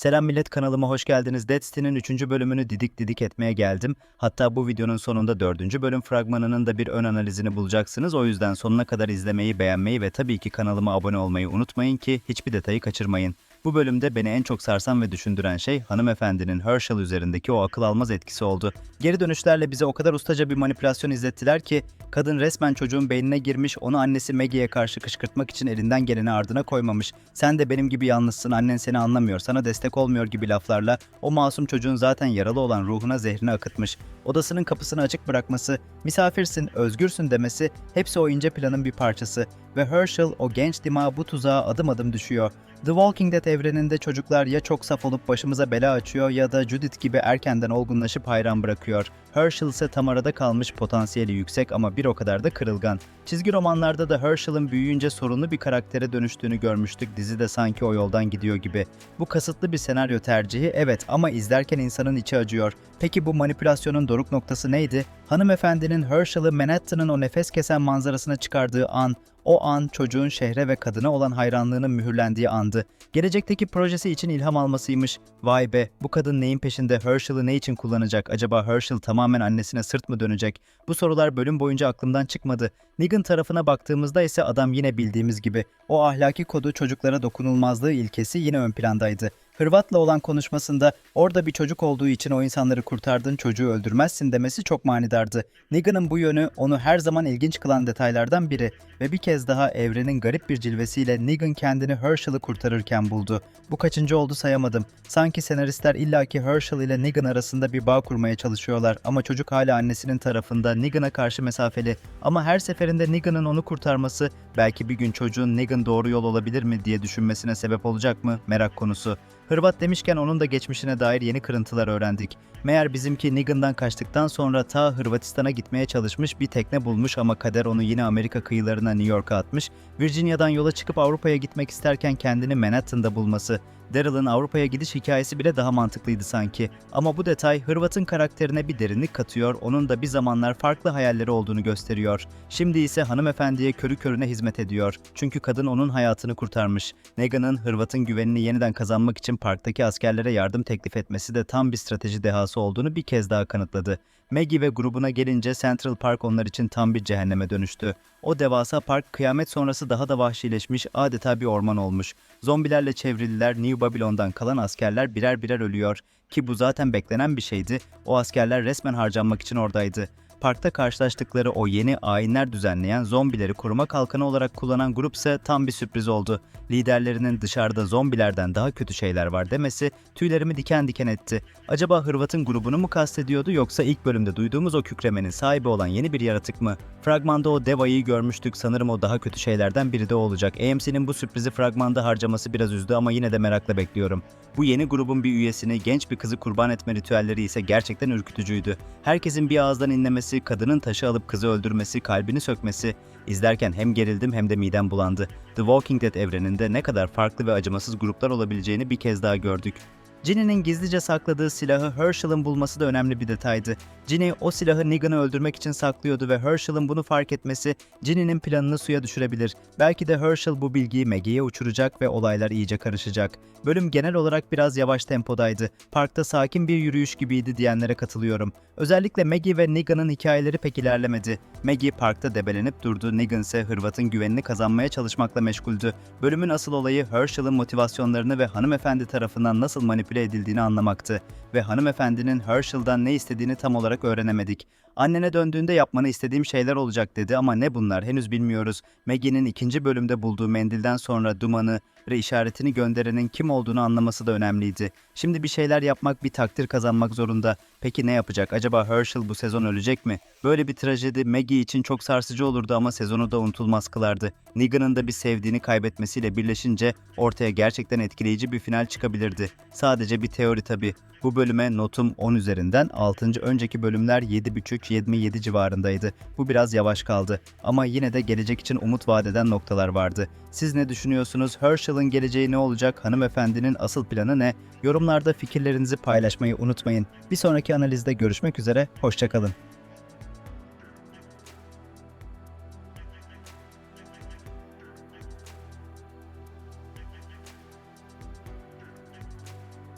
Selam millet kanalıma hoş geldiniz. Dead City'nin 3. bölümünü didik didik etmeye geldim. Hatta bu videonun sonunda 4. bölüm fragmanının da bir ön analizini bulacaksınız. O yüzden sonuna kadar izlemeyi, beğenmeyi ve tabii ki kanalıma abone olmayı unutmayın ki hiçbir detayı kaçırmayın. Bu bölümde beni en çok sarsan ve düşündüren şey hanımefendinin Herschel üzerindeki o akıl almaz etkisi oldu. Geri dönüşlerle bize o kadar ustaca bir manipülasyon izlettiler ki kadın resmen çocuğun beynine girmiş onu annesi Maggie'ye karşı kışkırtmak için elinden geleni ardına koymamış. Sen de benim gibi yalnızsın annen seni anlamıyor sana destek olmuyor gibi laflarla o masum çocuğun zaten yaralı olan ruhuna zehrini akıtmış. Odasının kapısını açık bırakması, misafirsin, özgürsün demesi hepsi o ince planın bir parçası ve Herschel o genç dimağı bu tuzağa adım adım düşüyor. The Walking Dead evreninde çocuklar ya çok saf olup başımıza bela açıyor ya da Judith gibi erkenden olgunlaşıp hayran bırakıyor. Herschel ise tam arada kalmış potansiyeli yüksek ama bir o kadar da kırılgan. Çizgi romanlarda da Herschel'ın büyüyünce sorunlu bir karaktere dönüştüğünü görmüştük. Dizi de sanki o yoldan gidiyor gibi. Bu kasıtlı bir senaryo tercihi evet ama izlerken insanın içi acıyor. Peki bu manipülasyonun doruk noktası neydi? Hanımefendinin Herschel'ı Manhattan'ın o nefes kesen manzarasına çıkardığı an, o an çocuğun şehre ve kadına olan hayranlığının mühürlendiği andı. Gelecekteki projesi için ilham almasıymış. Vay be, bu kadın neyin peşinde Herschel'ı ne için kullanacak? Acaba Herschel tamamen annesine sırt mı dönecek? Bu sorular bölüm boyunca aklımdan çıkmadı. Negan tarafına baktığımızda ise adam yine bildiğimiz gibi. O ahlaki kodu çocuklara dokunulmazlığı ilkesi yine ön plandaydı. Hırvat'la olan konuşmasında orada bir çocuk olduğu için o insanları kurtardın çocuğu öldürmezsin demesi çok manidardı. Negan'ın bu yönü onu her zaman ilginç kılan detaylardan biri ve bir kez daha evrenin garip bir cilvesiyle Negan kendini Herschel'ı kurtarırken buldu. Bu kaçıncı oldu sayamadım. Sanki senaristler illaki Herschel ile Negan arasında bir bağ kurmaya çalışıyorlar ama çocuk hala annesinin tarafında Negan'a karşı mesafeli. Ama her seferinde Negan'ın onu kurtarması belki bir gün çocuğun Negan doğru yol olabilir mi diye düşünmesine sebep olacak mı merak konusu. Hırvat demişken onun da geçmişine dair yeni kırıntılar öğrendik. Meğer bizimki Negan'dan kaçtıktan sonra ta Hırvatistan'a gitmeye çalışmış bir tekne bulmuş ama kader onu yine Amerika kıyılarına New York'a atmış. Virginia'dan yola çıkıp Avrupa'ya gitmek isterken kendini Manhattan'da bulması. Daryl'ın Avrupa'ya gidiş hikayesi bile daha mantıklıydı sanki. Ama bu detay Hırvat'ın karakterine bir derinlik katıyor, onun da bir zamanlar farklı hayalleri olduğunu gösteriyor. Şimdi ise hanımefendiye körü körüne hizmet ediyor. Çünkü kadın onun hayatını kurtarmış. Negan'ın Hırvat'ın güvenini yeniden kazanmak için parktaki askerlere yardım teklif etmesi de tam bir strateji dehası olduğunu bir kez daha kanıtladı. Maggie ve grubuna gelince Central Park onlar için tam bir cehenneme dönüştü. O devasa park kıyamet sonrası daha da vahşileşmiş, adeta bir orman olmuş. Zombilerle çevrililer, New Babylon'dan kalan askerler birer birer ölüyor. Ki bu zaten beklenen bir şeydi. O askerler resmen harcanmak için oradaydı. Parkta karşılaştıkları o yeni ayinler düzenleyen zombileri koruma kalkanı olarak kullanan grup ise tam bir sürpriz oldu. Liderlerinin dışarıda zombilerden daha kötü şeyler var demesi tüylerimi diken diken etti. Acaba Hırvat'ın grubunu mu kastediyordu yoksa ilk bölümde duyduğumuz o kükremenin sahibi olan yeni bir yaratık mı? Fragmanda o dev ayıyı görmüştük sanırım o daha kötü şeylerden biri de olacak. AMC'nin bu sürprizi fragmanda harcaması biraz üzdü ama yine de merakla bekliyorum. Bu yeni grubun bir üyesini genç bir kızı kurban etme ritüelleri ise gerçekten ürkütücüydü. Herkesin bir ağızdan inlemesi, kadının taşı alıp kızı öldürmesi, kalbini sökmesi, izlerken hem gerildim hem de midem bulandı. The Walking Dead evreninde ne kadar farklı ve acımasız gruplar olabileceğini bir kez daha gördük. Ginny'nin gizlice sakladığı silahı Herschel'ın bulması da önemli bir detaydı. Ginny o silahı Negan'ı öldürmek için saklıyordu ve Herschel'ın bunu fark etmesi Ginny'nin planını suya düşürebilir. Belki de Herschel bu bilgiyi Maggie'ye uçuracak ve olaylar iyice karışacak. Bölüm genel olarak biraz yavaş tempodaydı. Parkta sakin bir yürüyüş gibiydi diyenlere katılıyorum. Özellikle Maggie ve Negan'ın hikayeleri pek ilerlemedi. Maggie parkta debelenip durdu, Negan ise Hırvat'ın güvenini kazanmaya çalışmakla meşguldü. Bölümün asıl olayı Herschel'ın motivasyonlarını ve hanımefendi tarafından nasıl manipüle edildiğini anlamaktı. Ve hanımefendinin Herschel'dan ne istediğini tam olarak öğrenemedik. Annene döndüğünde yapmanı istediğim şeyler olacak dedi ama ne bunlar henüz bilmiyoruz. Maggie'nin ikinci bölümde bulduğu mendilden sonra dumanı ve işaretini gönderenin kim olduğunu anlaması da önemliydi. Şimdi bir şeyler yapmak bir takdir kazanmak zorunda. Peki ne yapacak? Acaba Herschel bu sezon ölecek mi? Böyle bir trajedi Maggie için çok sarsıcı olurdu ama sezonu da unutulmaz kılardı. Negan'ın da bir sevdiğini kaybetmesiyle birleşince ortaya gerçekten etkileyici bir final çıkabilirdi. Sadece bir teori tabii. Bu bölüme notum 10 üzerinden 6. önceki bölümler 7.5-27 civarındaydı. Bu biraz yavaş kaldı ama yine de gelecek için umut vadeden noktalar vardı. Siz ne düşünüyorsunuz? Herschel'ın geleceği ne olacak? Hanımefendinin asıl planı ne? Yorumlarda fikirlerinizi paylaşmayı unutmayın. Bir sonraki analizde görüşmek üzere, hoşçakalın.